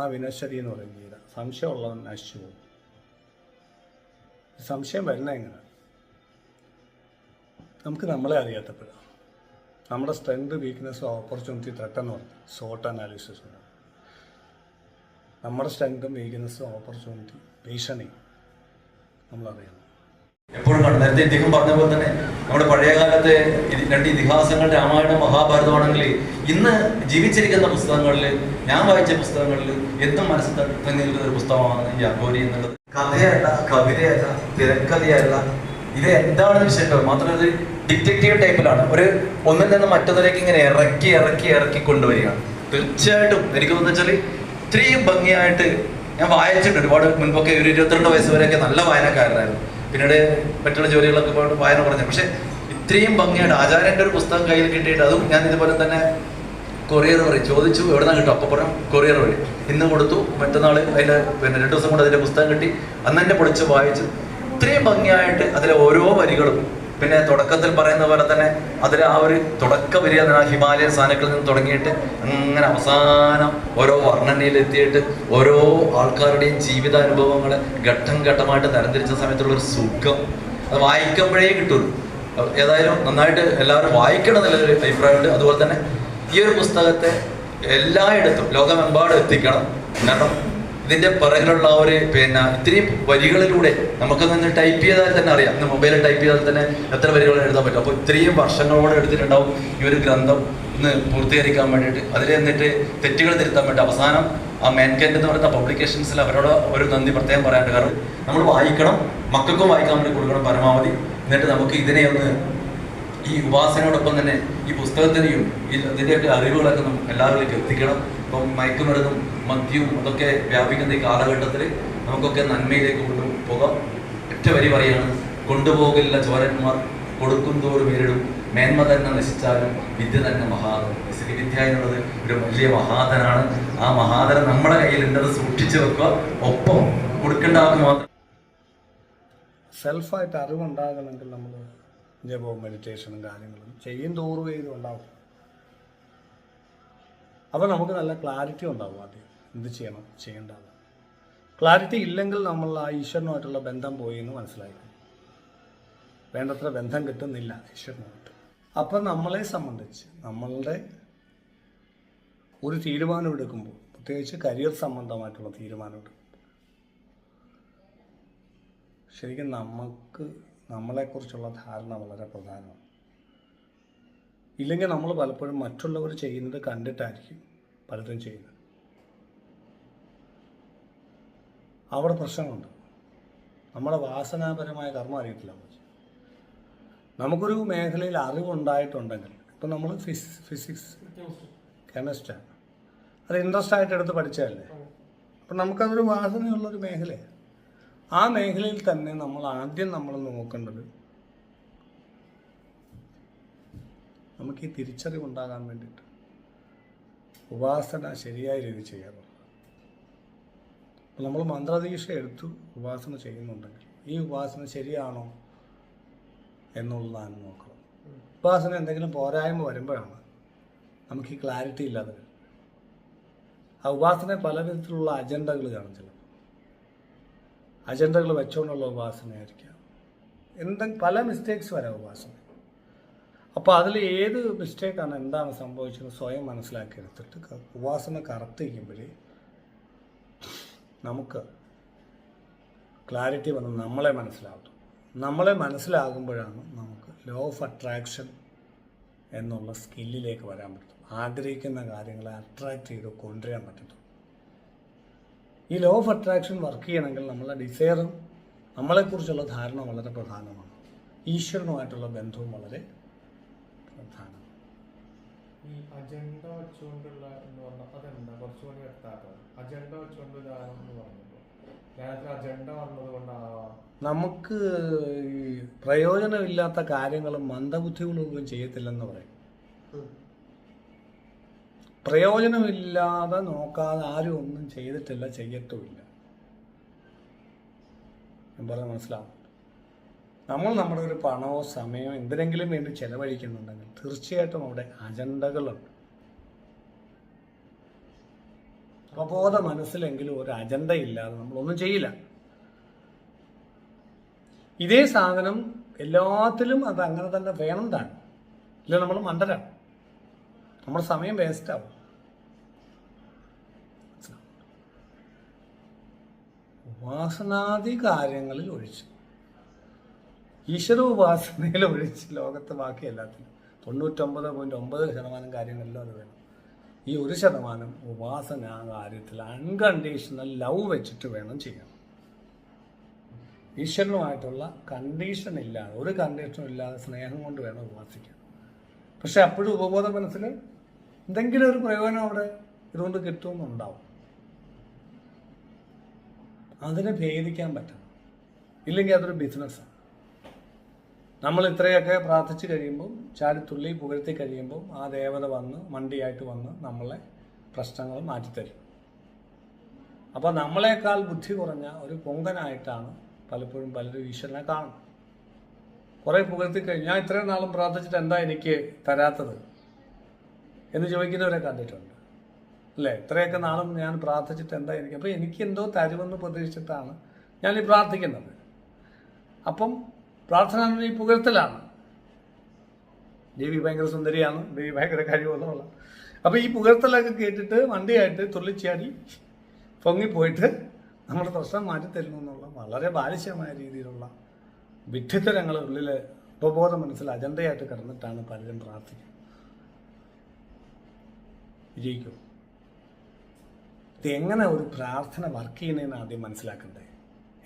മാ വിനശ്വരി എന്ന് പറയും ഗീത. സംശയമുള്ളവൻ നശിച്ചു പോകും. സംശയം വരുന്ന എങ്ങനെ നമുക്ക് നമ്മളെ അറിയാത്തപ്പോഴാണ് നമ്മുടെ സ്ട്രെങ്ത് വീക്ക്നെസ്സും ഓപ്പർച്യൂണിറ്റി ത്രെട്ടെന്ന് പറയും സോട്ട് അനാലിസിസ് നമ്മുടെ സ്ട്രെങ്തും വീക്ക്നെസ്സും ഓപ്പർച്യൂണിറ്റി ഭീഷണി നമ്മളറിയണം. എപ്പോഴും കണ്ടു. നേരത്തെ ഇദ്ദേഹം പറഞ്ഞ പോലെ തന്നെ നമ്മുടെ പഴയ കാലത്തെ രണ്ട് ഇതിഹാസങ്ങൾ രാമായണം മഹാഭാരതമാണെങ്കിൽ ഇന്ന് ജീവിച്ചിരിക്കുന്ന പുസ്തകങ്ങളിൽ ഞാൻ വായിച്ച പുസ്തകങ്ങളിൽ എന്തും മനസ്സിൽ തങ്ങി ഒരു പുസ്തകമാണ് ഈ അഘോരി എന്നുള്ളത്. കഥയല്ല കവിതയല്ല തിരക്കഥയല്ല ഇത് എന്താണ് വിഷയം മാത്രമല്ല ഇത് ഡിറ്റക്റ്റീവ് ടൈപ്പിലാണ്. ഒരു ഒന്നിൽ നിന്ന് മറ്റൊന്നിലേക്ക് ഇങ്ങനെ ഇറക്കി ഇറക്കി ഇറക്കി കൊണ്ടുവരികയാണ്. തീർച്ചയായിട്ടും എനിക്ക് തോന്നുന്നു വെച്ചാൽ ഇത്രയും ഭംഗിയായിട്ട് ഞാൻ വായിച്ചിട്ടുണ്ട്. ഒരുപാട് മുൻപൊക്കെ ഒരു ഇരുപത്തിരണ്ട് വയസ്സ് വരെയൊക്കെ നല്ല വായനക്കാരനായിരുന്നു. പിന്നീട് മറ്റുള്ള ജോലികളൊക്കെ പോയിട്ട് വായന പറഞ്ഞു പക്ഷെ ഇത്രയും ഭംഗിയായിട്ട് ആചാര്യന്റെ ഒരു പുസ്തകം കയ്യിൽ കിട്ടിയിട്ട് അതും ഞാൻ ഇതുപോലെ തന്നെ കൊറിയർ വഴി ചോദിച്ചു എവിടെ നിന്ന് കിട്ടും അപ്പോൾ കൊറിയർ വഴി. ഇന്ന് കൊടുത്തു മറ്റന്നാൾ അതിന്റെ പിന്നെ രണ്ട് ദിവസം കൊണ്ട് അതിന്റെ പുസ്തകം കിട്ടി. അന്ന് പൊളിച്ച് വായിച്ചു. ഇത്രയും ഭംഗിയായിട്ട് അതിലെ ഓരോ വരികളും പിന്നെ തുടക്കത്തിൽ പറയുന്ന പോലെ തന്നെ അതിൽ ആ ഒരു തുടക്ക പറഞ്ഞാൽ ഹിമാലയൻ സാധനങ്ങളിൽ നിന്ന് തുടങ്ങിയിട്ട് അങ്ങനെ അവസാനം ഓരോ വർണനയിൽ എത്തിയിട്ട് ഓരോ ആൾക്കാരുടെയും ജീവിതാനുഭവങ്ങൾ ഘട്ടം ഘട്ടമായിട്ട് തരംതിരിച്ച സമയത്തുള്ള ഒരു സുഖം. അത് വായിക്കുമ്പോഴേ കിട്ടുള്ളൂ. ഏതായാലും നന്നായിട്ട് എല്ലാവരും വായിക്കണം എന്നുള്ളൊരു അഭിപ്രായമുണ്ട്. അതുപോലെ തന്നെ ഈ ഒരു പുസ്തകത്തെ എല്ലായിടത്തും ലോകമെമ്പാടും എത്തിക്കണം. കാരണം ഇതിന്റെ പിറകിലുള്ള ഒരു പിന്നെ ഇത്രയും വരികളിലൂടെ നമുക്ക് നിന്ന് ടൈപ്പ് ചെയ്താൽ തന്നെ അറിയാം. ഇന്ന് മൊബൈലിൽ ടൈപ്പ് ചെയ്താൽ തന്നെ എത്ര വരികൾ എഴുതാൻ പറ്റും. അപ്പോൾ ഇത്രയും വർഷങ്ങളോടെ എടുത്തിട്ടുണ്ടാവും ഈ ഒരു ഗ്രന്ഥം ഇന്ന് പൂർത്തീകരിക്കാൻ വേണ്ടിയിട്ട്. അതിൽ എന്നിട്ട് തെറ്റുകൾ തിരുത്താൻ വേണ്ടി. അവസാനം ആ മേൻകെന്റ് എന്ന് പറയുന്ന പബ്ലിക്കേഷൻസിൽ അവരോട് ഒരു നന്ദി പ്രത്യേകം പറയാനുണ്ട്. കാരണം നമ്മൾ വായിക്കണം മക്കൾക്കും വായിക്കാൻ വേണ്ടി കൊടുക്കണം പരമാവധി. എന്നിട്ട് നമുക്ക് ഇതിനെ ഒന്ന് ഈ ഉപാസനയോടൊപ്പം തന്നെ ഈ പുസ്തകത്തിനെയും ഇതിന്റെയൊക്കെ അറിവുകളൊക്കെ നമുക്ക് എല്ലാവരിലേക്കും എത്തിക്കണം. ഇപ്പം മയക്കുമരുന്നും മദ്യവും അതൊക്കെ വ്യാപിക്കുന്ന ഈ കാലഘട്ടത്തിൽ നമുക്കൊക്കെ നന്മയിലേക്ക് കൊണ്ടുപോകാം ഒറ്റ വരി പറയാണ് കൊണ്ടുപോകില്ല ചോരന്മാർ കൊടുക്കും തോറും നേരിടും. മേന്മ തന്നെ നശിച്ചാലും വിദ്യ തന്നെ മഹാതരം ശ്രീ വിദ്യ എന്നുള്ളത് ഒരു വലിയ മഹാതരാണ് ആ മഹാതരം നമ്മുടെ കയ്യിൽ ഉണ്ടത് സൂക്ഷിച്ചു വെക്കുക. ഒപ്പം കൊടുക്കേണ്ട ആൾക്ക് മാത്രം സെൽഫായിട്ട് അറിവുണ്ടാകണമെങ്കിൽ നമ്മൾ ജപവും മെഡിറ്റേഷനും കാര്യങ്ങളും ചെയ്യും തോറും ഇത് ഉണ്ടാവും. അപ്പോൾ നമുക്ക് നല്ല ക്ലാരിറ്റി ഉണ്ടാവും ആദ്യം. എന്ത് ചെയ്യണം ചെയ്യേണ്ടത്. ക്ലാരിറ്റി ഇല്ലെങ്കിൽ നമ്മൾ ആ ഈശ്വരനുമായിട്ടുള്ള ബന്ധം പോയി എന്ന് മനസ്സിലായിരുന്നു വേണ്ടത്ര ബന്ധം കിട്ടുന്നില്ല ഈശ്വരനുമായിട്ട്. അപ്പം നമ്മളെ സംബന്ധിച്ച് നമ്മളുടെ ഒരു തീരുമാനം എടുക്കുമ്പോൾ പ്രത്യേകിച്ച് കരിയർ സംബന്ധമായിട്ടുള്ള തീരുമാനം എടുക്കുമ്പോൾ ശരിക്കും നമുക്ക് നമ്മളെക്കുറിച്ചുള്ള ധാരണ വളരെ പ്രധാനമാണ്. ഇല്ലെങ്കിൽ നമ്മൾ പലപ്പോഴും മറ്റുള്ളവർ ചെയ്യുന്നത് കണ്ടിട്ടായിരിക്കും പലതും ചെയ്യുന്നത്. അവിടെ പ്രശ്നമുണ്ട് നമ്മുടെ വാസനാപരമായ കർമ്മം അറിയത്തില്ല നമുക്ക്. നമുക്കൊരു മേഖലയിൽ അറിവുണ്ടായിട്ടുണ്ടെങ്കിൽ ഇപ്പം നമ്മൾ ഫിസ് ഫിസിക്സ് കെമിസ്ട്രിയാണ് അത് ഇൻട്രസ്റ്റ് ആയിട്ട് എടുത്ത് പഠിച്ചതല്ലേ? അപ്പം നമുക്കതൊരു വാസനയുള്ളൊരു മേഖലയാണ് ആ മേഖലയിൽ തന്നെ നമ്മൾ ആദ്യം നമ്മൾ നോക്കേണ്ടത് നമുക്ക് ഈ തിരിച്ചറിവുണ്ടാകാൻ വേണ്ടിയിട്ട് ഉപാസന ശരിയായ രീതിയിൽ ചെയ്യാറുണ്ട്. നമ്മൾ മന്ത്രദീക്ഷ എടുത്തു ഉപാസന ചെയ്യുന്നുണ്ടെങ്കിൽ. ഈ ഉപാസന ശരിയാണോ എന്നുള്ളതാണ് നോക്കണം. ഉപാസന എന്തെങ്കിലും പോരായ്മ വരുമ്പോഴാണ് നമുക്ക് ഈ ക്ലാരിറ്റി ഇല്ലാതെ. ആ ഉപാസന പല വിധത്തിലുള്ള അജണ്ടകൾ കാണും ചിലപ്പോൾ. അജണ്ടകൾ വെച്ചുകൊണ്ടുള്ള ഉപാസനയായിരിക്കാം. എന്തെങ്കിലും പല മിസ്റ്റേക്സ് വരാം ഉപാസന. അപ്പോൾ അതിൽ ഏത് മിസ്റ്റേക്കാണ് എന്താണ് സംഭവിച്ചത് സ്വയം മനസ്സിലാക്കി എടുത്തിട്ട് ഉപാസന ചെയ്യുമ്പോഴേ നമുക്ക് ക്ലാരിറ്റി വന്ന് നമ്മളെ മനസ്സിലാകും നമ്മളെ മനസ്സിലാകുമ്പോഴാണ് നമുക്ക് ലോ ഓഫ് അട്രാക്ഷൻ എന്നുള്ള സ്കില്ലിലേക്ക് വരാൻ പറ്റും ആഗ്രഹിക്കുന്ന കാര്യങ്ങളെ അട്രാക്റ്റ് ചെയ്ത് കൊണ്ടുവരാൻ പറ്റത്തുള്ളൂ. ഈ ലോ ഓഫ് അട്രാക്ഷൻ വർക്ക് ചെയ്യണമെങ്കിൽ നമ്മളെ ഡിസയറും നമ്മളെക്കുറിച്ചുള്ള ധാരണ വളരെ പ്രധാനമാണ്. ഈശ്വരനുമായിട്ടുള്ള ബന്ധവും വളരെ പ്രധാനമാണ്. ഈ അജണ്ട വെച്ചുകൊണ്ടുള്ള എന്ന് പറഞ്ഞാൽ അതെന്താ? കുറച്ചുകൂടി വ്യക്തമാക്കാം അജണ്ട വെച്ചുകൊണ്ട് എന്ന് പറഞ്ഞപ്പോൾ കേരളത്തിൽ അജണ്ട വന്നത് കൊണ്ടാവാം. നമുക്ക് ഈ പ്രയോജനമില്ലാത്ത കാര്യങ്ങളും മന്ദബുദ്ധികളൊന്നും ചെയ്യത്തില്ലെന്ന് പറയും. പ്രയോജനമില്ലാതെ നോക്കാതെ ആരും ഒന്നും ചെയ്തിട്ടില്ല ചെയ്യത്തുമില്ല. ഞാൻ പറഞ്ഞ മനസ്സിലാവും നമ്മൾ നമ്മുടെ ഒരു പണമോ സമയമോ എന്തിനെങ്കിലും വേണ്ടി ചെലവഴിക്കുന്നുണ്ടെങ്കിൽ തീർച്ചയായിട്ടും അവിടെ അജണ്ടകളുണ്ട്. അവബോധ മനസ്സിലെങ്കിലും ഒരു അജണ്ട ഇല്ലാതെ നമ്മളൊന്നും ചെയ്യില്ല. ഇതേ സാധനം എല്ലാത്തിലും അത് അങ്ങനെ തന്നെ വേണം ഇല്ല നമ്മൾ മണ്ടരാണ്. നമ്മുടെ സമയം വേസ്റ്റ് ആവും. ഉപാസനാദി കാര്യങ്ങളിൽ ഒഴിച്ച്. ഈശ്വര ഉപാസനയിൽ ഒഴിച്ച് ലോകത്ത് ബാക്കി എല്ലാത്തിനും തൊണ്ണൂറ്റൊമ്പത് പോയിന്റ് ഒമ്പത് ശതമാനം കാര്യങ്ങളിലും അത് വേണം. ഈ ഒരു ശതമാനം ഉപാസന കാര്യത്തിൽ അൺകണ്ടീഷണൽ ലവ് വെച്ചിട്ട് വേണം ചെയ്യാൻ ഈശ്വരനുമായിട്ടുള്ള കണ്ടീഷൻ ഇല്ലാതെ ഒരു കണ്ടീഷനും ഇല്ലാതെ സ്നേഹം കൊണ്ട് വേണം ഉപാസിക്കാൻ. പക്ഷെ അപ്പോഴും ഉപബോധ മനസ്സിൽ എന്തെങ്കിലും ഒരു പ്രയോജനം അവിടെ ഇതുകൊണ്ട് കിട്ടുമെന്നുണ്ടാവും. അതിനെ ഭേദിക്കാൻ പറ്റണം. ഇല്ലെങ്കിൽ അതൊരു ബിസിനസ്സാണ് നമ്മൾ ഇത്രയൊക്കെ പ്രാർത്ഥിച്ചു കഴിയുമ്പോൾ ചാടിത്തുള്ളി പുകഴ്ത്തി കഴിയുമ്പോൾ ആ ദേവത വന്ന് മണ്ടിയായിട്ട് വന്ന് നമ്മളെ പ്രശ്നങ്ങൾ മാറ്റിത്തരും. അപ്പോൾ നമ്മളെക്കാൾ ബുദ്ധി കുറഞ്ഞ ഒരു പൊങ്കനായിട്ടാണ് പലപ്പോഴും പലരും ഈശ്വരനെ കാണുന്നത്. കുറേ പുകഴ്ത്തി കഴിഞ്ഞ് ഞാൻ ഇത്രയും നാളും പ്രാർത്ഥിച്ചിട്ട് എന്താ എനിക്ക് തരാത്തത്? എന്ന് ചോദിക്കുന്നവരെ കണ്ടിട്ടുണ്ട്. അല്ലേ? ഇത്രയൊക്കെ നാളും ഞാൻ പ്രാർത്ഥിച്ചിട്ട് എന്താ എനിക്ക്? അപ്പോൾ എനിക്ക് എന്തോ തരുമെന്ന് പ്രതീക്ഷിച്ചിട്ടാണ് ഞാൻ ഈ പ്രാർത്ഥിക്കുന്നത്. അപ്പം പ്രാർത്ഥന ഈ പുകഴ്ത്തലാണ്. ദേവി ഭയങ്കര സുന്ദരിയാണ്. ദേവി ഭയങ്കര കഴിവുള്ള അപ്പോൾ ഈ പുകഴ്ത്തലൊക്കെ കേട്ടിട്ട് വണ്ടിയായിട്ട് തുള്ളിച്ചാടി പൊങ്ങിപ്പോയിട്ട് നമ്മുടെ പ്രശ്നം മാറ്റിത്തരുന്നു എന്നുള്ള വളരെ ബാലിശ്യമായ രീതിയിലുള്ള വിഡ്ഢിത്തരങ്ങൾ ഉള്ളിൽ ഉപബോധ മനസ്സിൽ അജണ്ടയായിട്ട് കിടന്നിട്ടാണ് പലരും പ്രാർത്ഥിക്കുന്നത്. വിജയിക്കും ഇത് എങ്ങനെ ഒരു പ്രാർത്ഥന വർക്ക് ചെയ്യുന്നതെന്ന് ആദ്യം മനസ്സിലാക്കണ്ടേ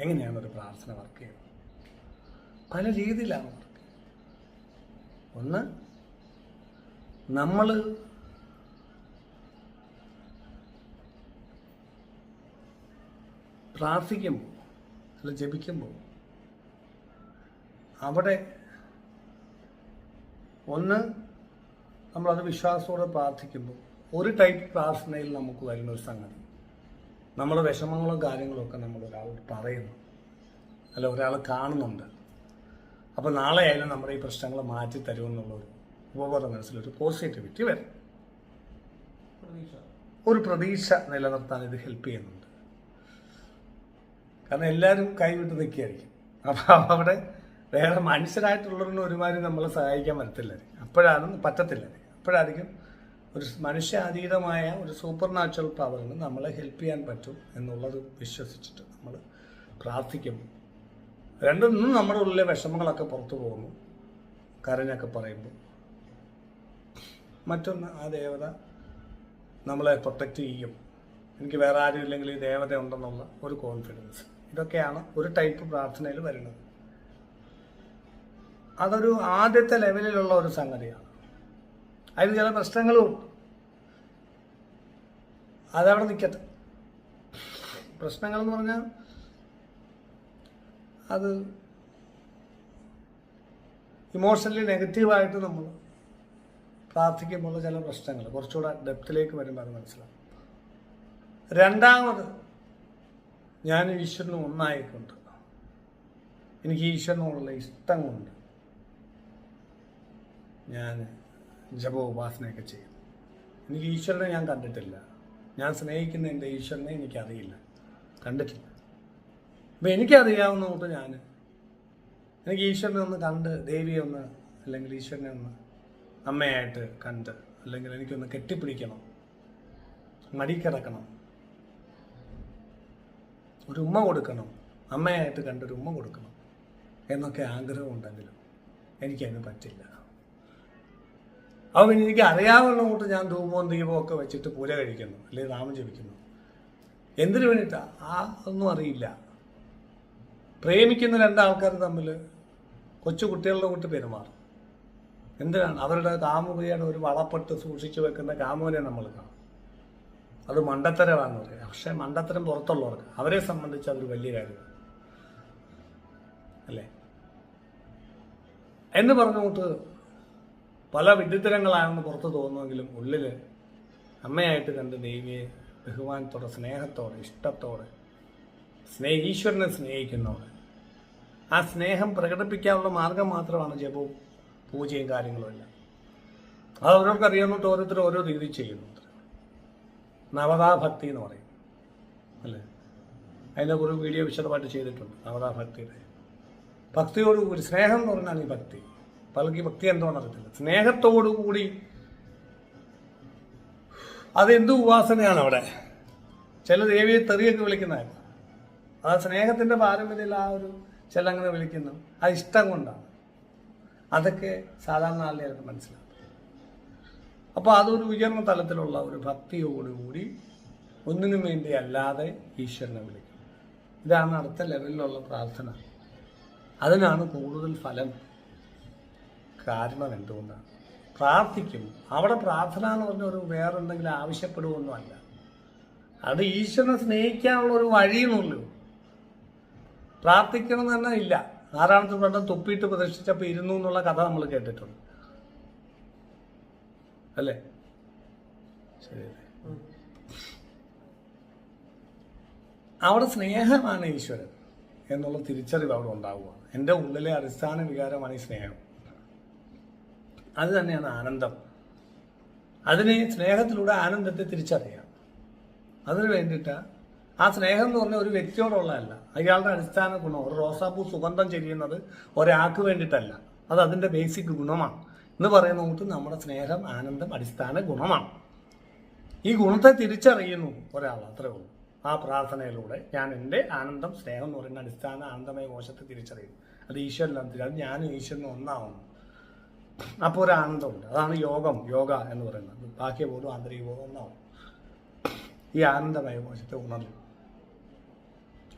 എങ്ങനെയാണ് ഒരു പ്രാർത്ഥന വർക്ക് ചെയ്യുന്നത്? പല രീതിയിലാണ് ഒന്ന് നമ്മൾ പ്രാർത്ഥിക്കുമ്പോൾ അല്ല ജപിക്കുമ്പോൾ അവിടെ ഒന്ന് നമ്മളത് വിശ്വാസത്തോടെ പ്രാർത്ഥിക്കുമ്പോൾ ഒരു ടൈപ്പ് പ്രാർത്ഥനയിൽ നമുക്ക് വരുന്ന ഒരു സംഗതി. നമ്മുടെ വിഷമങ്ങളും കാര്യങ്ങളും ഒക്കെ നമ്മൾ ഒരാളോട് പറയുന്നു. അല്ല ഒരാൾ കാണുന്നുണ്ട്. അപ്പോൾ നാളെ ആയാലും നമ്മുടെ ഈ പ്രശ്നങ്ങൾ മാറ്റി തരുമെന്നുള്ളൊരു ഉപബോധ മനസ്സിലൊരു പോസിറ്റിവിറ്റി വരും. ഒരു പ്രതീക്ഷ നിലനിർത്താൻ ഇത് ഹെൽപ്പ് ചെയ്യുന്നുണ്ട്. കാരണം എല്ലാവരും കൈവിട്ട് നിൽക്കുകയായിരിക്കും. അപ്പോൾ അവിടെ വേറെ മനുഷ്യരായിട്ടുള്ളവരൊന്നും ഒരുമാതിരി നമ്മളെ സഹായിക്കാൻ പറ്റത്തില്ല. അപ്പോഴാണ് പറ്റത്തില്ല. അപ്പോഴായിരിക്കും ഒരു മനുഷ്യാതീതമായ ഒരു സൂപ്പർ നാച്ചുറൽ പവറിന് നമ്മളെ ഹെൽപ്പ് ചെയ്യാൻ പറ്റും എന്നുള്ളത് വിശ്വസിച്ചിട്ട് നമ്മൾ പ്രാർത്ഥിക്കുമ്പോൾ രണ്ടൊന്നും നമ്മുടെ ഉള്ളിലെ വിഷമങ്ങളൊക്കെ പുറത്തു പോകുന്നു. കരഞ്ഞൊക്കെ പറയുമ്പോൾ മറ്റൊന്ന് ആ ദേവത നമ്മളെ പ്രൊട്ടക്റ്റ് ചെയ്യും. എനിക്ക് വേറെ ആരും ഇല്ലെങ്കിൽ ഈ ദേവത ഉണ്ടെന്നുള്ള ഒരു കോൺഫിഡൻസ് ഇതൊക്കെയാണ് ഒരു ടൈപ്പ് പ്രാർത്ഥനയിൽ വരുന്നത്. അതൊരു ആദ്യത്തെ ലെവലിലുള്ള ഒരു സംഗതിയാണ്. അതിന് ചില പ്രശ്നങ്ങളും അതവിടെ നിൽക്കട്ടെ പ്രശ്നങ്ങൾ എന്ന് പറഞ്ഞാൽ അത് ഇമോഷണലി നെഗറ്റീവായിട്ട് നമ്മൾ പ്രാർത്ഥിക്കുമ്പോൾ ചില പ്രശ്നങ്ങൾ കുറച്ചുകൂടെ ഡെപ്തിലേക്ക് വരുമ്പോൾ അത് മനസ്സിലാവും. രണ്ടാമത് ഞാൻ ഈശ്വരന് ഒന്നായിക്കൊണ്ട് എനിക്ക് ഈശ്വരനോടുള്ള ഇഷ്ടം കൊണ്ട് ഞാൻ ജപ ഉപാസനയൊക്കെ ചെയ്യും. എനിക്ക് ഈശ്വരനെ ഞാൻ കണ്ടിട്ടില്ല. ഞാൻ സ്നേഹിക്കുന്ന എന്റെ ഈശ്വരനെ എനിക്കറിയില്ല. കണ്ടിട്ടില്ല. അപ്പം എനിക്കറിയാവുന്ന കൂട്ടം ഞാൻ എനിക്ക് ഈശ്വരനെ ഒന്ന് കണ്ട് ദേവിയെ ഒന്ന് അല്ലെങ്കിൽ ഈശ്വരനെ ഒന്ന് അമ്മയായിട്ട് കണ്ട് അല്ലെങ്കിൽ എനിക്കൊന്ന് കെട്ടിപ്പിടിക്കണം. മടിക്കിടക്കണം. ഒരു ഉമ്മ കൊടുക്കണം. അമ്മയായിട്ട് കണ്ടൊരു ഉമ്മ കൊടുക്കണം. എന്നൊക്കെ ആഗ്രഹമുണ്ടെങ്കിലും എനിക്കതിന് പറ്റില്ല. അപ്പം എനിക്ക് അറിയാവുന്ന കൂട്ട് ഞാൻ ധൂപവും ദീപവും ഒക്കെ വെച്ചിട്ട് പൂജ കഴിക്കുന്നു. അല്ലെങ്കിൽ രാമം ജപിക്കുന്നു. എന്തിനു വേണ്ടിയിട്ടാ? ആ ഒന്നും അറിയില്ല. പ്രേമിക്കുന്ന രണ്ടാൾക്കാർ തമ്മിൽ കൊച്ചു കുട്ടികളുടെ കൂട്ട് പെരുമാറും. എന്തിനാണ്? അവരുടെ കാമുകയുടെ ഒരു വളപ്പെട്ട് സൂക്ഷിച്ചു വെക്കുന്ന കാമുകനെ നമ്മൾ കാണും. അത് മണ്ടത്തരമാണെന്ന് പറയാം. പക്ഷെ മണ്ടത്തരം പുറത്തുള്ളവർക്ക് അവരെ സംബന്ധിച്ച് അതൊരു വലിയ കാര്യമാണ്. അല്ലേ? എന്ന് പറഞ്ഞുകൊണ്ട് പല വിഡിത്തരങ്ങളാണെന്ന് പുറത്ത് തോന്നുമെങ്കിലും ഉള്ളിൽ അമ്മയായിട്ട് കണ്ട് ദേവിയെ ബഹുമാനത്തോടെ സ്നേഹത്തോടെ ഇഷ്ടത്തോടെ സ്നേഹ ഈശ്വരനെ ആ സ്നേഹം പ്രകടിപ്പിക്കാനുള്ള മാർഗം മാത്രമാണ് ജപവും പൂജയും കാര്യങ്ങളും എല്ലാം. അത് ഓരോർക്ക് അറിയാവുന്നിട്ട് ഓരോരുത്തർ ഓരോ രീതി ചെയ്യുന്നുണ്ട് നവതാഭക്തി എന്ന് പറയും. അല്ലേ? അതിന്റെ കുറേ വീഡിയോ വിശദമായിട്ട് ചെയ്തിട്ടുണ്ട് നവതാഭക്തിയുടെ. ഭക്തിയോടുകൂടി സ്നേഹം എന്ന് പറഞ്ഞാൽ ഈ ഭക്തി. പലർക്ക് ഭക്തി എന്തോന്ന് അറിയത്തില്ല. സ്നേഹത്തോടുകൂടി അതെന്ത് ഉപാസനയാണ് അവിടെ? ചില ദേവിയെ തെറിയൊക്കെ വിളിക്കുന്നതായിരുന്നു ആ സ്നേഹത്തിന്റെ പാരമ്പര്യത്തിൽ ആ ഒരു ചില അങ്ങനെ വിളിക്കുന്നു. അത് ഇഷ്ടം കൊണ്ടാണ്. അതൊക്കെ സാധാരണ ആളുകൾക്ക് മനസ്സിലാക്കും അപ്പോൾ അതൊരു ഉയർന്ന തലത്തിലുള്ള ഒരു ഭക്തിയോടുകൂടി ഒന്നിനും വേണ്ടി അല്ലാതെ ഈശ്വരനെ വിളിക്കും. ഇതാണ് അടുത്ത ലെവലിലുള്ള പ്രാർത്ഥന. അതിനാണ് കൂടുതൽ ഫലം കാരണം എന്തുകൊണ്ടാണ് പ്രാർത്ഥിക്കും. അവിടെ പ്രാർത്ഥന എന്ന് പറഞ്ഞ ഒരു വേറെ എന്തെങ്കിലും ആവശ്യപ്പെടുകയൊന്നുമല്ല അത് ഈശ്വരനെ സ്നേഹിക്കാനുള്ള ഒരു വഴിയെന്നുള്ളൂ പ്രാർത്ഥിക്കണം തന്നെ ഇല്ല. നാരായണത്തിൽ പണ്ടം തുപ്പിയിട്ട് പ്രദർശിച്ചപ്പോൾ ഇരുന്നു എന്നുള്ള കഥ നമ്മൾ കേട്ടിട്ടുണ്ട്. അല്ലേ? ശരിയല്ലേ അവിടെ സ്നേഹമാണ് ഈശ്വരൻ എന്നുള്ള തിരിച്ചറിവ് അവിടെ ഉണ്ടാവുക. എന്റെ ഉള്ളിലെ അടിസ്ഥാന വികാരമാണ് ഈ സ്നേഹം. അത് തന്നെയാണ് ആനന്ദം. അതിനെ സ്നേഹത്തിലൂടെ ആനന്ദത്തെ തിരിച്ചറിയാം. അതിന് വേണ്ടിയിട്ട് ആ സ്നേഹം എന്ന് പറഞ്ഞ ഒരു വ്യക്തിയോടുള്ളതല്ല അയാളുടെ അടിസ്ഥാന ഗുണം. ഒരു റോസാപ്പൂ സുഗന്ധം ചെയ്യുന്നത് ഒരാൾക്ക് വേണ്ടിയിട്ടല്ല. അത് അതിന്റെ ബേസിക് ഗുണമാണ്. എന്ന് പറയുന്ന നോക്കിട്ട് നമ്മുടെ സ്നേഹം ആനന്ദം അടിസ്ഥാന ഗുണമാണ്. ഈ ഗുണത്തെ തിരിച്ചറിയുന്നു ഒരാൾ അത്രേ ഉള്ളൂ. ആ പ്രാർത്ഥനയിലൂടെ ഞാൻ എന്റെ ആനന്ദം സ്നേഹം എന്ന് പറയുന്ന അടിസ്ഥാന ആനന്ദമായ കോശത്തെ തിരിച്ചറിയുന്നു. അത് ഈശ്വരനാണ് അത് ഞാനും ഈശ്വരനും ഒന്നാവുന്നു. അപ്പോൾ ഒരു ആനന്ദമുണ്ട്. അതാണ് യോഗം യോഗ എന്ന് പറയുന്നത്. ബാഹ്യബോധം ആന്തരിക ബോധം ഒന്നാവും ഈ ആനന്ദമായ കോശത്തെ ഉണർന്നു.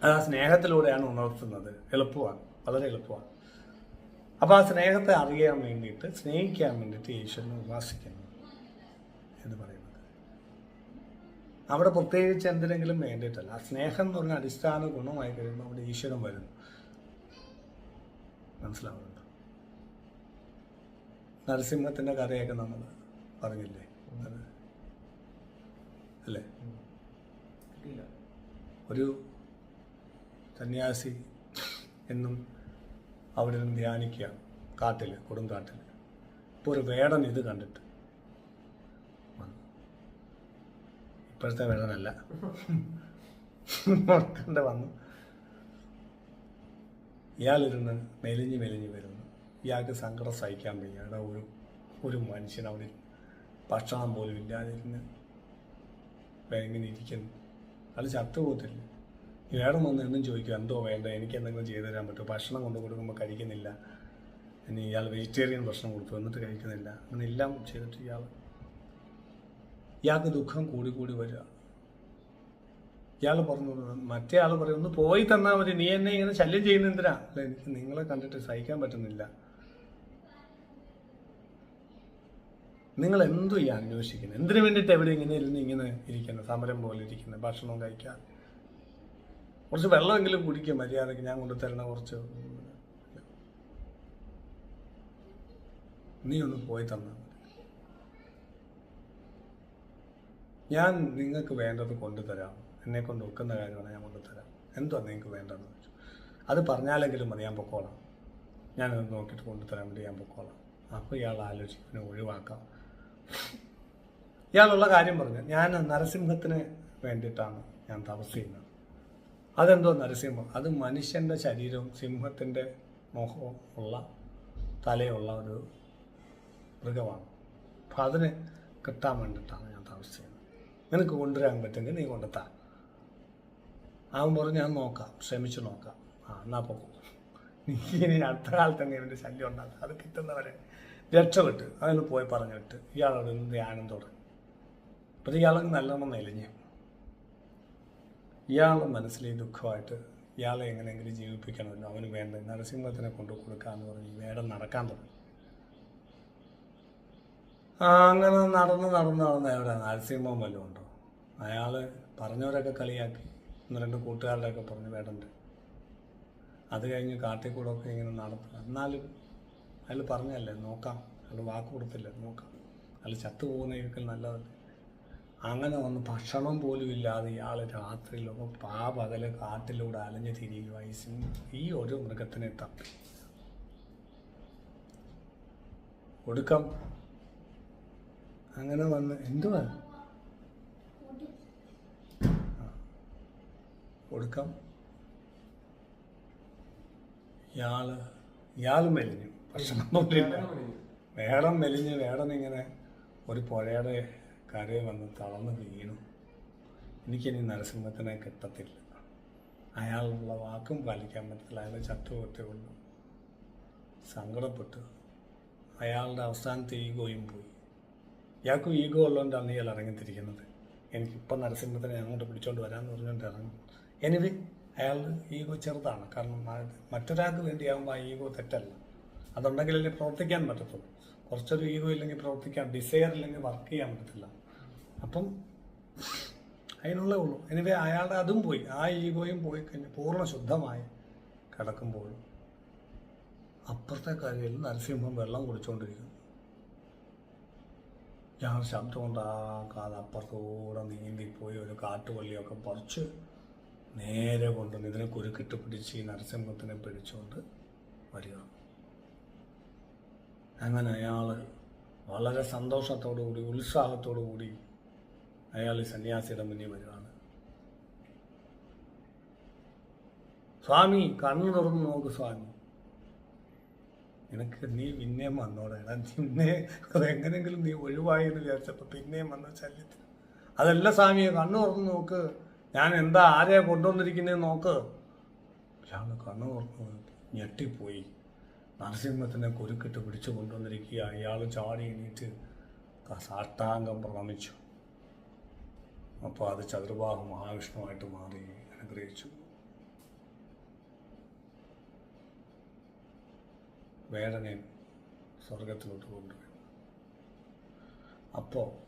ആ സ്നേഹത്തിലൂടെയാണ് ഉണർത്തുന്നത്. എളുപ്പമാണ്. വളരെ എളുപ്പമാണ്. അപ്പോൾ ആ സ്നേഹത്തെ അറിയാൻ വേണ്ടിയിട്ട് സ്നേഹിക്കാൻ വേണ്ടിയിട്ട് ഈശ്വരനെ ഉപാസിക്കുന്നു എന്ന് പറയുന്നത്. അവിടെ പ്രത്യേകിച്ച് എന്തിനെങ്കിലും വേണ്ടിയിട്ടല്ല. ആ സ്നേഹം എന്ന് പറഞ്ഞ അടിസ്ഥാന ഗുണമായി കഴിയുമ്പോൾ അവിടെ ഈശ്വരൻ വരുന്നു. മനസ്സിലാവുന്നുണ്ട്? നരസിംഹത്തിന്റെ കഥയൊക്കെ നമ്മൾ പറഞ്ഞില്ലേ? അല്ലേ? ഒരു സന്യാസി എന്നും അവിടെ നിന്ന് ധ്യാനിക്കുക കാട്ടിൽ കൊടുങ്കാട്ടിൽ ഇപ്പോൾ ഒരു വേടൻ ഇത് കണ്ടിട്ട് വന്നു. ഇപ്പോഴത്തെ വേടനല്ല. കണ്ട് വന്നു. ഇയാളിരുന്ന് മെലിഞ്ഞ് മെലിഞ്ഞ് വരുന്നു. ഇയാൾക്ക് സങ്കടം സഹിക്കാൻ വയ്യ. അവിടെ ഒരു ഒരു മനുഷ്യൻ അവിടെ ഭക്ഷണം പോലും ഇല്ലാതിരുന്ന് ഇങ്ങനെ ഇരിക്കുന്നു. അത് ചത്തുപോകത്തില്ല. ഇയാളും വന്ന് എന്നും ചോദിക്കും എന്തോ വേണ്ട? എനിക്ക് എന്തെങ്കിലും ചെയ്തു തരാൻ പറ്റുമോ? ഭക്ഷണം കൊണ്ടു കൊടുക്കുമ്പോൾ കഴിക്കുന്നില്ല. ഇനി ഇയാൾ വെജിറ്റേറിയൻ ഭക്ഷണം കൊടുത്തു എന്നിട്ട് കഴിക്കുന്നില്ല. അങ്ങനെ എല്ലാം ചെയ്തിട്ട് ഇയാൾ ഇയാൾക്ക് ദുഃഖം കൂടി കൂടി വരിക. ഇയാൾ പറഞ്ഞു മറ്റേ ആൾ പറയും ഒന്ന് പോയി തന്നാൽ മതി. നീ എന്നെ ഇങ്ങനെ ശല്യം ചെയ്യുന്ന എന്തിനാ? അല്ല എനിക്ക് നിങ്ങളെ കണ്ടിട്ട് സഹിക്കാൻ പറ്റുന്നില്ല. നിങ്ങൾ എന്തോ ഈ അന്വേഷിക്കുന്നത് എന്തിനു വേണ്ടിയിട്ട് എവിടെ ഇങ്ങനെ ഇരുന്ന് ഇങ്ങനെ ഇരിക്കുന്നത്? സമരം പോലെ ഇരിക്കുന്നത് ഭക്ഷണം കഴിക്കാൻ കുറച്ച് വെള്ളമെങ്കിലും കുടിക്കും മര്യാദയ്ക്ക് ഞാൻ കൊണ്ട് തരണ കുറച്ച് നീ ഒന്ന് പോയി തന്നാൽ ഞാൻ നിങ്ങൾക്ക് വേണ്ടത് കൊണ്ടുതരാം എന്നെ കൊണ്ട് ഒക്കുന്ന കാര്യമാണ് ഞാൻ കൊണ്ടുതരാം എന്തോ നിങ്ങൾക്ക് വേണ്ടതെന്ന് വെച്ചു അത് പറഞ്ഞാലെങ്കിലും മതി ഞാൻ പൊക്കോളാം. ഞാനത് നോക്കിയിട്ട് കൊണ്ടുതരാൻ വേണ്ടി ഞാൻ പൊക്കോളാം. അപ്പോൾ ഇയാൾ ആലോചിക്കും പിന്നെ ഒഴിവാക്കാം. ഇയാളുള്ള കാര്യം പറഞ്ഞു. ഞാൻ നരസിംഹത്തിന് വേണ്ടിയിട്ടാണ് ഞാൻ തപസ് ചെയ്യുന്നത്. അതെന്തോ നരസിംഹം. അത് മനുഷ്യന്റെ ശരീരവും സിംഹത്തിന്റെ മുഖവും ഉള്ള തലയുള്ള ഒരു മൃഗമാണ്. അപ്പം അതിന് കിട്ടാൻ വേണ്ടിയിട്ടാണ് ഞാൻ താമസിക്കുന്നത് നിനക്ക് കൊണ്ടുവരാൻ പറ്റുമെങ്കിൽ നീ കൊണ്ടെത്താ അവൻ പറഞ്ഞു ഞാൻ നോക്കാം. ശ്രമിച്ചു നോക്കാം. ആ എന്നാ പോകും നീ ഇനി അടുത്ത കാലത്ത് തന്നെ ഇവന്റെ ശല്യം ഉണ്ടാകും അത് കിട്ടുന്നവരെ രക്ഷപ്പെട്ട് അതിൽ പോയി പറഞ്ഞിട്ട് ഇയാളോട് ധ്യാനം തുടങ്ങി. അപ്പോൾ ഇയാളൊക്കെ നല്ലോണം നെലിഞ്ഞ് ഇയാളുടെ മനസ്സിൽ ഈ ദുഃഖമായിട്ട് ഇയാളെ എങ്ങനെയെങ്കിലും ജീവിപ്പിക്കണമല്ലോ അവന് വേണ്ട നരസിംഹത്തിനെ കൊണ്ടു കൊടുക്കാമെന്ന് പറഞ്ഞ് വേടം നടക്കാൻ തുടങ്ങി. അങ്ങനെ നടന്ന് നടന്ന് നടന്ന് എവിടെ നരസിംഹം വല്ലതും ഉണ്ടോ? അയാൾ പറഞ്ഞവരൊക്കെ കളിയാക്കി ഒന്ന് രണ്ട് കൂട്ടുകാരുടെയൊക്കെ പറഞ്ഞ് വേടണ്ട് അത് കഴിഞ്ഞ് കാട്ടിൽ കൂടെ ഒക്കെ ഇങ്ങനെ നടന്നു എന്നാലും അയാൾ പറഞ്ഞല്ലേ നോക്കാം. അയാൾ വാക്ക് കൊടുത്തില്ല നോക്കാം. അയാൾ ചത്തുപോകുന്നതിനേക്കാൾ നല്ലതല്ലേ അങ്ങനെ വന്ന് ഭക്ഷണം പോലും ഇല്ലാതെ ഇയാൾ രാത്രിയിലൊക്കെ പാ പകൽ കാട്ടിലൂടെ അലഞ്ഞു തിരിയുക ഈ ഒരു മൃഗത്തിനെ തപ്പി. ഒടുക്കം അങ്ങനെ വന്ന് എന്തുവാ? ഒടുക്കം ഇയാൾ ഇയാൾ മെലിഞ്ഞു. ഭക്ഷണം വേടം മെലിഞ്ഞ്. വേടം ഇങ്ങനെ ഒരു പുഴയുടെ കരയിൽ വന്ന് തളർന്ന് വീണു. എനിക്കിനി നരസിംഹത്തിനെ കിട്ടത്തില്ല. അയാളുള്ള വാക്കും പാലിക്കാൻ പറ്റത്തില്ല. അയാളെ ചത്തുപോറ്റേ ഉള്ളൂ. സങ്കടപ്പെട്ടു. അയാളുടെ അവസാനത്തെ ഈഗോയും പോയി. ഇയാൾക്കും ഈഗോ ഉള്ളതുകൊണ്ടാണ് ഇയാൾ ഇറങ്ങിത്തിരിക്കുന്നത്. എനിക്കിപ്പം നരസിംഹത്തിനെ അങ്ങോട്ട് പിടിച്ചോണ്ട് വരാമെന്ന് പറഞ്ഞുകൊണ്ട് ഇറങ്ങും. എനിവേ അയാൾ ഈഗോ ചെറുതാണ്. കാരണം മറ്റൊരാൾക്ക് വേണ്ടിയാകുമ്പോൾ ആ ഈഗോ തെറ്റല്ല. അതുണ്ടെങ്കിലല്ലേ പ്രവർത്തിക്കാൻ പറ്റത്തുള്ളൂ. കുറച്ചൊരു ഈഗോ ഇല്ലെങ്കിൽ പ്രവർത്തിക്കാൻ ഡിസയർ ഇല്ലെങ്കിൽ വർക്ക് ചെയ്യാൻ പറ്റത്തില്ല. അപ്പം അതിനുള്ളേ ഉള്ളൂ. എനിവേ അയാളുടെ അതും പോയി. ആ ഈഗോയും പോയി കഴിഞ്ഞ് പൂർണ ശുദ്ധമായി കിടക്കുമ്പോൾ അപ്പുറത്തെ കരയിൽ നരസിംഹം വെള്ളം കുടിച്ചുകൊണ്ടിരിക്കുന്നു ഞാൻ ശബ്ദം ഉണ്ടാക്കാതെ അപ്പുറത്തൂടെ നീന്തിപ്പോയി ഒരു കാട്ടുവള്ളിയൊക്കെ പറിച്ച് നേരെ കൊണ്ടുവന്ന് ഇതിനെ കുരുക്കിട്ട് പിടിച്ച് ഈ നരസിംഹത്തിനെ പിടിച്ചുകൊണ്ട് വരിക. അങ്ങനെ അയാൾ വളരെ സന്തോഷത്തോടു കൂടി ഉത്സാഹത്തോടു കൂടി അയാൾ സന്യാസിയുടെ മുന്നിൽ വരുവാണ്. സ്വാമി കണ്ണു തുറന്ന് നോക്ക് സ്വാമി. നിനക്ക് നീ പിന്നെയും വന്നോടെ നിന്നെ അതെങ്ങനെങ്കിലും നീ ഒഴിവായി എന്ന് വിചാരിച്ചപ്പോൾ പിന്നെയും വന്ന ശല്യത്തിന്. അതല്ല സ്വാമിയെ കണ്ണു തുറന്ന് നോക്ക്. ഞാൻ എന്താ ആരെയാ കൊണ്ടുവന്നിരിക്കുന്നത് നോക്ക്. ഇയാൾ കണ്ണു തുറന്ന്. ഞെട്ടിപ്പോയി. നരസിംഹത്തിനെ കുരുക്കിട്ട് പിടിച്ചു കൊണ്ടുവന്നിരിക്കുക. അയാൾ ചാടി എണീറ്റ് സാഷ്ടാംഗം പ്രണമിച്ചു അപ്പോൾ അത് ചതുർബാഹു മഹാവിഷ്ണുവായിട്ട് മാറി അനുഗ്രഹിച്ചു. വേടനെ സ്വർഗത്തിലോട്ട് കൊണ്ടുപോയി. അപ്പോൾ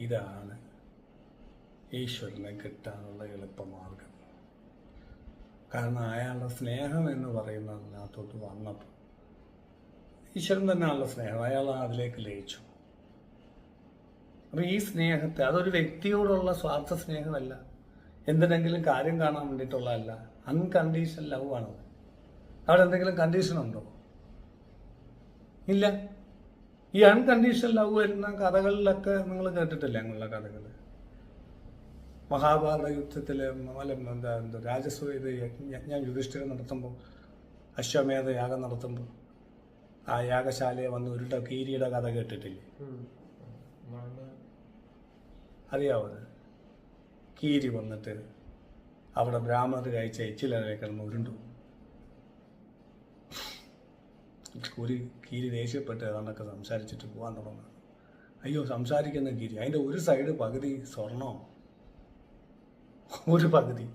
ഇതാണ് ഈശ്വരനെ കിട്ടാനുള്ള എളുപ്പമാർഗം കാരണം അയാളുടെ സ്നേഹം എന്ന് പറയുന്നതിനകത്തോട്ട് വന്നപ്പോൾ ഈശ്വരൻ തന്നെയാണല്ലോ സ്നേഹം. അയാൾ അതിലേക്ക് ലയിച്ചു. അപ്പം ഈ സ്നേഹത്തെ അതൊരു വ്യക്തിയോടുള്ള സ്വാർത്ഥ സ്നേഹമല്ല. എന്തിനെങ്കിലും കാര്യം കാണാൻ വേണ്ടിയിട്ടുള്ളതല്ല. അൺകണ്ടീഷൻ ലവ് ആണത്. അവിടെ എന്തെങ്കിലും കണ്ടീഷൻ ഉണ്ടോ? ഇല്ല. ഈ അൺകണ്ടീഷൻ ലവ് വരുന്ന കഥകളിലൊക്കെ നിങ്ങൾ കേട്ടിട്ടില്ല അങ്ങനെയുള്ള കഥകൾ. മഹാഭാരത യുദ്ധത്തിൽ അല്ല എന്താ എന്താ രാജസ്വ യജ്ഞം യുധിഷ്ഠിരൻ നടത്തുമ്പോൾ അശ്വമേധ യാഗം നടത്തുമ്പോൾ ആ യാഗശാലയെ വന്ന് ഉരുട്ട കീരിയുടെ കഥ കേട്ടിട്ടില്ലേ? അറിയാവോ കീരി വന്നിട്ട് അവിടെ ബ്രാഹ്മണർ കഴിച്ച എച്ചിലെ കിടന്ന് ഉരുണ്ടു. ഒരു കീരി ദേഷ്യപ്പെട്ട് ഏതാണ്ടൊക്കെ സംസാരിച്ചിട്ട് പോകാൻ തുടങ്ങി അയ്യോ സംസാരിക്കുന്ന കീരി. അതിന്റെ ഒരു സൈഡ് പകുതി സ്വർണോ. ഒരു പകുതി.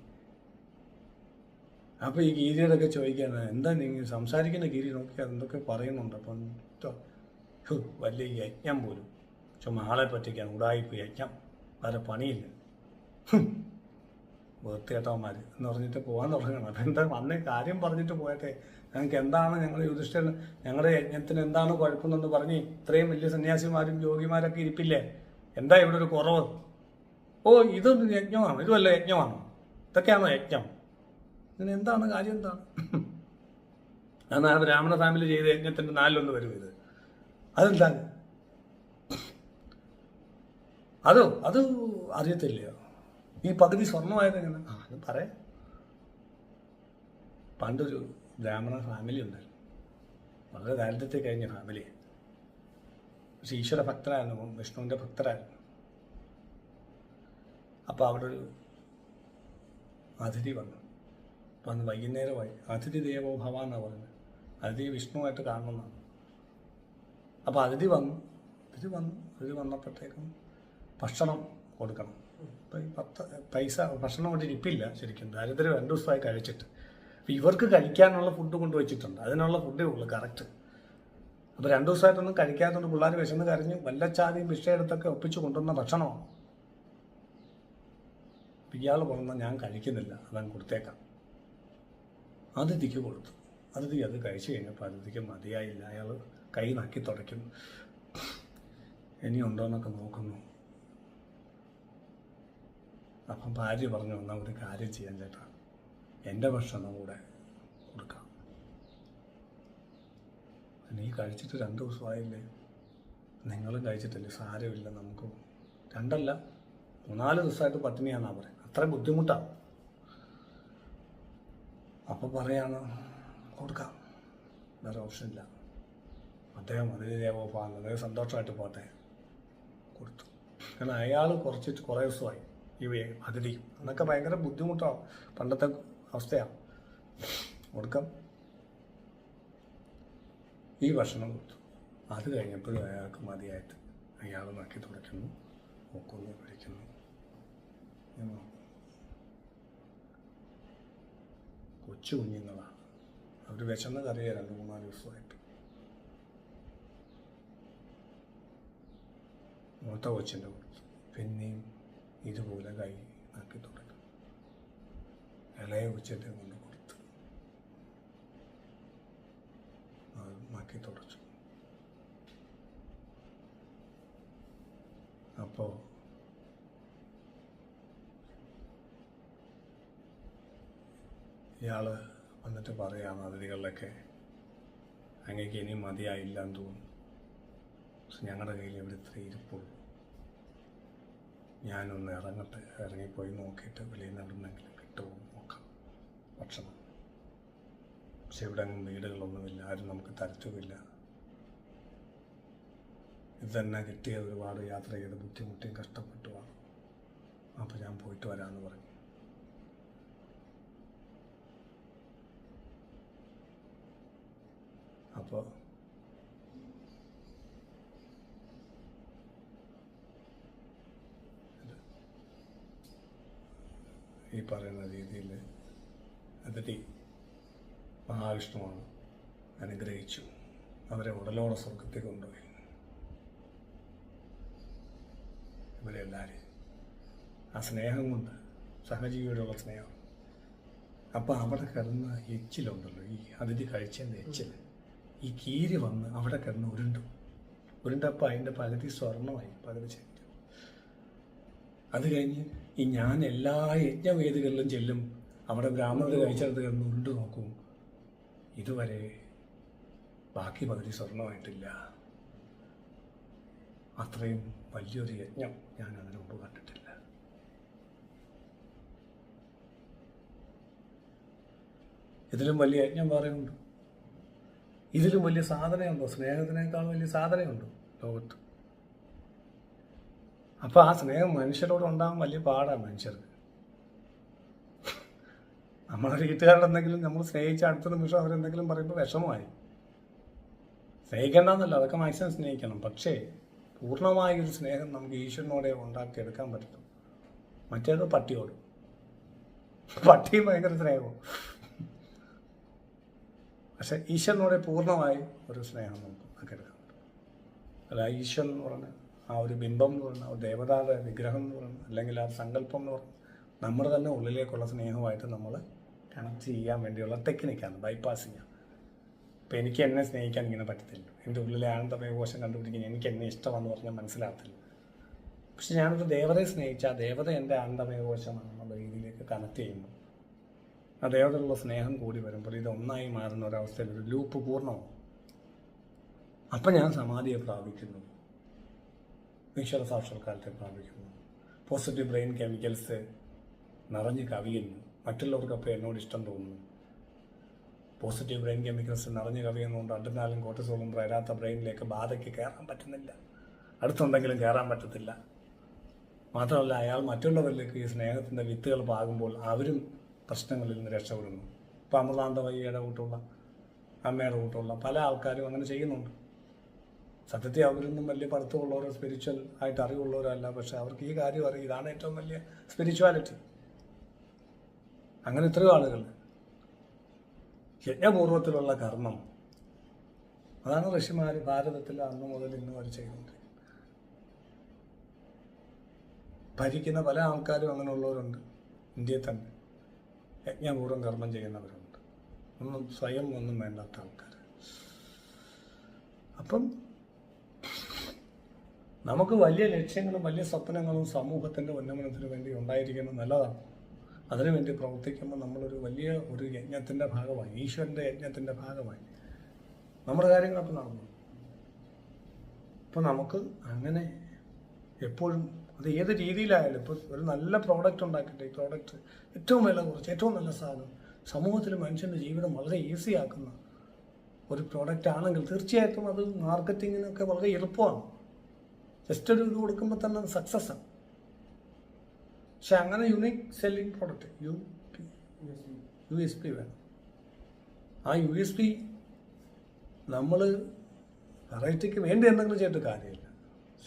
അപ്പോൾ ഈ കീരിയോടൊക്കെ ചോദിക്കാണ് എന്താ നിങ്ങൾ സംസാരിക്കുന്ന കീരി നോക്കിയാൽ എന്തൊക്കെ പറയുന്നുണ്ട്? അപ്പം വലിയ യജ്ഞം പോലും. ചുമ്മാളെ പറ്റിക്കാൻ ഉടായിപ്പ് യജ്ഞം. വേറെ പണിയില്ല. വൃത്തിയേട്ടവന്മാർ എന്ന് പറഞ്ഞിട്ട് പോകാൻ തുടങ്ങണം. അപ്പം എന്താ വന്ന കാര്യം പറഞ്ഞിട്ട് പോയട്ടെ? ഞങ്ങൾക്ക് എന്താണ് ഞങ്ങൾ യുധിഷ്ഠിരൻ ഞങ്ങളുടെ യജ്ഞത്തിന് എന്താണ് കുഴപ്പമെന്നൊന്ന് പറഞ്ഞ് ഇത്രയും വലിയ സന്യാസിമാരും യോഗിമാരൊക്കെ ഇരിപ്പില്ലേ? എന്താ ഇവിടെ ഒരു കുറവ്? ഓ ഇതൊന്നും യജ്ഞമാണ്. ഇതുമല്ല യജ്ഞമാണ്? ഇതൊക്കെയാണോ യജ്ഞം? ഇതിന് എന്താണ് കാര്യം എന്താണ്? എന്നാൽ ബ്രാഹ്മണ ഫാമിലി ചെയ്ത യജ്ഞത്തിന്റെ നാലിലൊന്ന് വരും ഇത്. അതെന്താണ്? അതോ അത് അറിയത്തില്ലയോ? ഈ പകുതി സ്വർണമായത് എങ്ങനെ? ആ അത് പറയാം. പണ്ടൊരു ബ്രാഹ്മണ ഫാമിലി ഉണ്ടായിരുന്നു വളരെ ദാരിദ്ര്യത്തെ കഴിഞ്ഞ ഫാമിലി പക്ഷെ ഈശ്വര ഭക്തരായിരുന്നു വിഷ്ണുവിന്റെ ഭക്തരായിരുന്നു. അപ്പോൾ അവിടെ ഒരു അതിഥി വന്നു. വന്ന് വൈകുന്നേരമായി. അതിഥി ദേവോ ഭവ എന്നാണ് പറഞ്ഞത്. അതിഥി വിഷ്ണുവായിട്ട് കാണണമെന്നാണ് അപ്പോൾ അതിഥി വന്നു. അതിഥി വന്നു. അതിഥി വന്നപ്പോഴത്തേക്കും ഭക്ഷണം കൊടുക്കണം. ഈ പത്ത് പൈസ ഭക്ഷണം കൊണ്ട് ഇരിപ്പില്ല ശരിക്കും. ദാരിദ്ര്യം രണ്ട് ദിവസമായി കഴിച്ചിട്ട്. അപ്പോൾ ഇവർക്ക് കഴിക്കാനുള്ള ഫുഡ് കൊണ്ടുവച്ചിട്ടുണ്ട് അതിനുള്ള ഫുഡേ ഉള്ളൂ കറക്റ്റ് അപ്പോൾ രണ്ട് ദിവസമായിട്ടൊന്നും കഴിക്കാത്തതുകൊണ്ട് പിള്ളേർ വിശന്ന് കരഞ്ഞ് വല്ലച്ചാതിയും വിഷയെടുത്തൊക്കെ ഒപ്പിച്ച് കൊണ്ടുവന്ന ഭക്ഷണമാണ്. ഇയാൾ പറഞ്ഞാൽ ഞാൻ കഴിക്കുന്നില്ല അവൻ കൊടുത്തേക്കാം. അതിഥിക്ക് കൊടുത്തു. അതിഥി അത് കഴിച്ചു കഴിഞ്ഞപ്പോൾ അതിഥിക്ക് മതിയായില്ല. അയാൾ കൈ നക്കി തുടയ്ക്കുന്നു. ഇനി ഉണ്ടോയെന്നൊക്കെ നോക്കുന്നു. അപ്പം ഭാര്യ പറഞ്ഞു എന്നാൽ ഒരു കാര്യം ചെയ്യാൻ ചേട്ടാ. എന്റെ ഭക്ഷണം കൂടെ കൊടുക്കാം. നീ കഴിച്ചിട്ട് രണ്ട് ദിവസമായില്ലേ? നിങ്ങളും കഴിച്ചിട്ടില്ലേ? സാരമില്ല നമുക്ക് രണ്ടല്ല മൂന്നാൽ ദിവസമായിട്ട് പട്ടിണിയാണെന്നാണ് പറയുന്നത്. അത്ര ബുദ്ധിമുട്ടാണ് അപ്പോൾ പറയാണ് കൊടുക്കാം. വേറെ ഓപ്ഷൻ ഇല്ല. അദ്ദേഹം അതിന് ദേവോപാലം അദ്ദേഹം സന്തോഷമായിട്ട് പോട്ടെ. കൊടുത്തു. കാരണം അയാൾ കുറച്ച് കുറേ ദിവസമായി. വേ- അതിഥി അന്നൊക്കെ ഭയങ്കര ബുദ്ധിമുട്ടാണ് പണ്ടത്തെ അവസ്ഥയാണ് ഒടുക്കം ഈ ഭക്ഷണം കൊടുത്തു. അത് കഴിഞ്ഞപ്പോഴും അയാൾക്ക് മതിയായിട്ട് അയാൾ നക്കി തുടയ്ക്കുന്നു. നോക്കുന്നു കഴിക്കുന്നു. കൊച്ചു കുഞ്ഞുങ്ങളാണ്. അവർ വിശന്ന് കറിയ രണ്ട് മൂന്നാൽ ദിവസമായിട്ട്. മൂത്ത കൊച്ചിന്റെ കൊടുത്തു. പിന്നെയും ഇതുപോലെ കൈ ആക്കി തുടക്കും ഇളയ ഉച്ചത്തെ കൊണ്ട് കൊടുത്തു. മാക്കി തുടച്ചു. അപ്പോൾ ഇയാൾ വന്നിട്ട് പറയാം അതിഥികളിലൊക്കെ അങ്ങേക്ക് ഇനി മതിയായില്ല എന്ന് തോന്നുന്നു. ഞങ്ങളുടെ കയ്യിൽ ഇവിടെ ഇത്ര ഇരിപ്പുള്ളൂ. ഞാനൊന്ന് ഇറങ്ങട്ടെ ഇറങ്ങിപ്പോയി നോക്കിയിട്ട് വെളിയിൽ നിന്ന് എവിടുന്നെങ്കിലും കിട്ടുമോ നോക്കാം. ഭക്ഷണം. പക്ഷെ ഇവിടെ അങ്ങ് വീടുകളൊന്നുമില്ല ആരും നമുക്ക് തരത്തുമില്ല. ഇത് തന്നെ കിട്ടിയ ഒരുപാട് യാത്ര ചെയ്ത് ബുദ്ധിമുട്ടിയും കഷ്ടപ്പെട്ടുമാണ്. അപ്പോൾ ഞാൻ പോയിട്ട് വരാമെന്ന് പറഞ്ഞു. അപ്പോൾ ഈ പറയുന്ന രീതിയിൽ അതിഥി മഹാവിഷ്ണുവാണ് അനുഗ്രഹിച്ചു. അവരെ ഉടലോടെ സ്വർഗത്തിൽ കൊണ്ടുപോയി. ഇവരെല്ലാവരെയും ആ സ്നേഹം കൊണ്ട് സഹജീവിയോടുള്ള സ്നേഹം. അപ്പം അവിടെ കിടന്ന എച്ചിലുണ്ടല്ലോ ഈ അതിഥി കഴിച്ചതിന്റെ എച്ചിൽ ഈ കീരി വന്ന് അവിടെ കിടന്ന് ഉരുണ്ടു. ഉരുണ്ടപ്പോൾ അതിന്റെ പകുതി സ്വർണമായി പകുതി ശരീരം അത് കഴിഞ്ഞ് ഈ ഞാൻ എല്ലാ യജ്ഞവേദികളിലും ചെല്ലും അവിടെ ബ്രാഹ്മണർ കഴിച്ചെടുത്ത് കിടന്ന് ഉരുണ്ട് നോക്കും. ഇതുവരെ ബാക്കി പകുതി സ്വർണമായിട്ടില്ല. അത്രയും വലിയൊരു യജ്ഞം ഞാൻ അതിനു മുമ്പ് കണ്ടിട്ടില്ല. ഇതിലും വലിയ യജ്ഞം വേറെയുണ്ട് ഇതിലും വലിയ സാധനയുണ്ടോ? സ്നേഹത്തിനേക്കാൾ വലിയ സാധനയുണ്ടോ? ലോകത്ത്? അപ്പോൾ ആ സ്നേഹം മനുഷ്യരോട് ഉണ്ടാകാൻ വലിയ പാടാണ് മനുഷ്യർക്ക്. നമ്മളെ വീട്ടുകാരുടെ എന്തെങ്കിലും നമ്മൾ സ്നേഹിച്ച അടുത്ത നിമിഷം അവരെന്തെങ്കിലും പറയുമ്പോൾ വിഷമമായി. സ്നേഹിക്കേണ്ടെന്നല്ല അതൊക്കെ മാക്സിമം സ്നേഹിക്കണം. പക്ഷേ പൂർണമായ ഒരു സ്നേഹം നമുക്ക് ഈശ്വരനോടെ ഉണ്ടാക്കിയെടുക്കാൻ പറ്റും മറ്റേത് പട്ടിയോട്. പട്ടി ഭയങ്കര സ്നേഹവും. പക്ഷെ ഈശ്വരനോടെ പൂർണമായി ഒരു സ്നേഹം നമുക്ക് ഉണ്ടാക്കിയെടുക്കാൻ പറ്റും. അല്ല ഈശ്വരൻ എന്ന് പറഞ്ഞ ആ ഒരു ബിംബം എന്ന് പറഞ്ഞ ഒരു ദേവതയുടെ വിഗ്രഹം എന്ന് പറഞ്ഞ അല്ലെങ്കിൽ ആ സങ്കല്പം എന്ന് പറയുന്നത് നമ്മുടെ തന്നെ ഉള്ളിലേക്കുള്ള സ്നേഹമായിട്ട് നമ്മൾ കണക്ട് ചെയ്യാൻ വേണ്ടിയുള്ള ടെക്നിക്കാണ് ബൈപ്പാസിങ് അപ്പോൾ എനിക്ക് എന്നെ സ്നേഹിക്കാൻ ഇങ്ങനെ പറ്റത്തില്ല. എന്റെ ഉള്ളിലെ ആനന്ദ കോശം കണ്ടുപിടിക്കാൻ എനിക്ക് എന്നെ ഇഷ്ടമാണെന്ന് പറഞ്ഞാൽ മനസ്സിലാകത്തില്ല. പക്ഷെ ഞാനൊരു ദേവതയെ സ്നേഹിച്ച ആ ദേവത എന്റെ ആനന്ദമയ കോശമാണെന്നുള്ള രീതിയിലേക്ക് കണക്ട് ചെയ്യുമ്പോൾ ആ ദേവതയുള്ള സ്നേഹം കൂടി വരുമ്പോൾ ഇത് ഒന്നായി മാറുന്ന ഒരവസ്ഥയിൽ ഒരു ലൂപ്പ് പൂർണമാവും. അപ്പം ഞാൻ സമാധിയെ പ്രാപിക്കുന്നു. ഈശ്വര സാക്ഷാത്കാരത്തെ പ്രാപിക്കുന്നു. പോസിറ്റീവ് ബ്രെയിൻ കെമിക്കൽസ് നിറഞ്ഞ് കവിയുന്നു. മറ്റുള്ളവർക്കപ്പോൾ എന്നോട് ഇഷ്ടം തോന്നുന്നു. പോസിറ്റീവ് ബ്രെയിൻ കെമിക്കൽസ് നിറഞ്ഞ് കവിയുന്നതുകൊണ്ട് അടുത്താലും കോട്ടസോളും വരാത്ത ബ്രെയിനിലേക്ക് ബാധയ്ക്ക് കയറാൻ പറ്റുന്നില്ല. അടുത്തുണ്ടെങ്കിലും കയറാൻ പറ്റത്തില്ല. മാത്രമല്ല അയാൾ മറ്റുള്ളവരിലേക്ക് ഈ സ്നേഹത്തിന്റെ വിത്തുകൾ പാകുമ്പോൾ അവരും പ്രശ്നങ്ങളിൽ നിന്ന് രക്ഷപ്പെടുന്നു. ഇപ്പോൾ അമൃതാന്തവയ്യയുടെ കൂട്ടുള്ള അമ്മയുടെ കൂട്ടുള്ള പല ആൾക്കാരും അങ്ങനെ ചെയ്യുന്നുണ്ട്. സത്യത്തിൽ അവരൊന്നും വലിയ പഠിത്തമുള്ളവരോ സ്പിരിച്വൽ ആയിട്ട് അറിവുള്ളവരോ അല്ല. പക്ഷെ അവർക്ക് ഈ കാര്യം അറിയും. ഇതാണ് ഏറ്റവും വലിയ സ്പിരിച്വാലിറ്റി അങ്ങനെ എത്രയോ ആളുകൾ യജ്ഞപൂർവത്തിലുള്ള കർമ്മം. അതാണ് ഋഷിമാർ ഭാരതത്തിൽ അന്ന് മുതൽ ഇന്ന് വരെ ചെയ്യുന്നത് ഭരിക്കുന്ന പല ആൾക്കാരും അങ്ങനെയുള്ളവരുണ്ട്. ഇന്ത്യയിൽ തന്നെ യജ്ഞപൂർവം കർമ്മം ചെയ്യുന്നവരുണ്ട്. ഒന്നും സ്വയം ഒന്നും വേണ്ടാത്ത ആൾക്കാർ അപ്പം നമുക്ക് വലിയ ലക്ഷ്യങ്ങളും വലിയ സ്വപ്നങ്ങളും സമൂഹത്തിന്റെ ഉന്നമനത്തിന് വേണ്ടി ഉണ്ടായിരിക്കുന്നത് നല്ലതാണ്. അതിനുവേണ്ടി പ്രവർത്തിക്കുമ്പോൾ നമ്മളൊരു വലിയ ഒരു യജ്ഞത്തിന്റെ ഭാഗമായി ഈശ്വരന്റെ യജ്ഞത്തിന്റെ ഭാഗമായി നമ്മുടെ കാര്യങ്ങളൊക്കെ നടന്നു. അപ്പോൾ നമുക്ക് അങ്ങനെ എപ്പോഴും അത് ഏത് രീതിയിലായാലും ഇപ്പോൾ ഒരു നല്ല പ്രോഡക്റ്റ് ഉണ്ടാക്കട്ടെ ഈ പ്രോഡക്റ്റ് ഏറ്റവും വില കുറച്ച് ഏറ്റവും നല്ല സാധനം സമൂഹത്തിൽ മനുഷ്യന്റെ ജീവിതം വളരെ ഈസി ആക്കുന്ന ഒരു പ്രോഡക്റ്റ് ആണെങ്കിൽ തീർച്ചയായിട്ടും അത് മാർക്കറ്റിങ്ങിനൊക്കെ വളരെ എളുപ്പമാണ്. ജസ്റ്റ് ഒരു ഇത് കൊടുക്കുമ്പോൾ തന്നെ അത് സക്സസ് ആണ്. പക്ഷെ അങ്ങനെ unique selling product U U S P വേണം. ആ യു എസ് പി നമ്മൾ വെറൈറ്റിക്ക് വേണ്ടി എന്തെങ്കിലും ചെയ്തിട്ട് കാര്യമില്ല.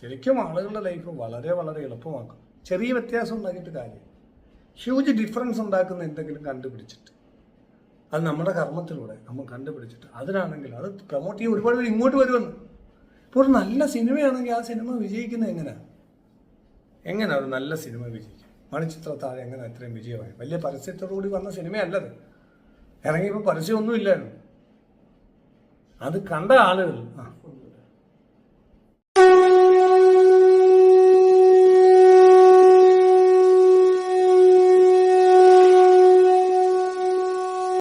ശരിക്കും ആളുകളുടെ ലൈഫ് വളരെ വളരെ എളുപ്പമാക്കും. ചെറിയ വ്യത്യാസം ഉണ്ടാക്കിയിട്ട് കാര്യമില്ല. ഹ്യൂജ് ഡിഫറൻസ് ഉണ്ടാക്കുന്ന എന്തെങ്കിലും കണ്ടുപിടിച്ചിട്ട്. അത് നമ്മുടെ കർമ്മത്തിലൂടെ നമ്മൾ കണ്ടുപിടിച്ചിട്ട് അതിനാണെങ്കിൽ അത് പ്രൊമോട്ട് ചെയ്യാൻ ഒരുപാട് പേര് ഇങ്ങോട്ട് വരുമെന്ന്. ഇപ്പോൾ ഒരു നല്ല സിനിമയാണെങ്കിൽ ആ സിനിമ വിജയിക്കുന്നത് എങ്ങനെയാണ് എങ്ങനെ ഒരു നല്ല സിനിമ വിജയിക്കും? മണിച്ചിത്രത്താഴ് എങ്ങനെ അത്രയും വിജയമായി? വലിയ പരസ്യത്തോടുകൂടി വന്ന സിനിമയല്ലത്. ഇറങ്ങിയപ്പോൾ പരസ്യമൊന്നുമില്ലായിരുന്നു. അത് കണ്ട ആളുകൾ ആ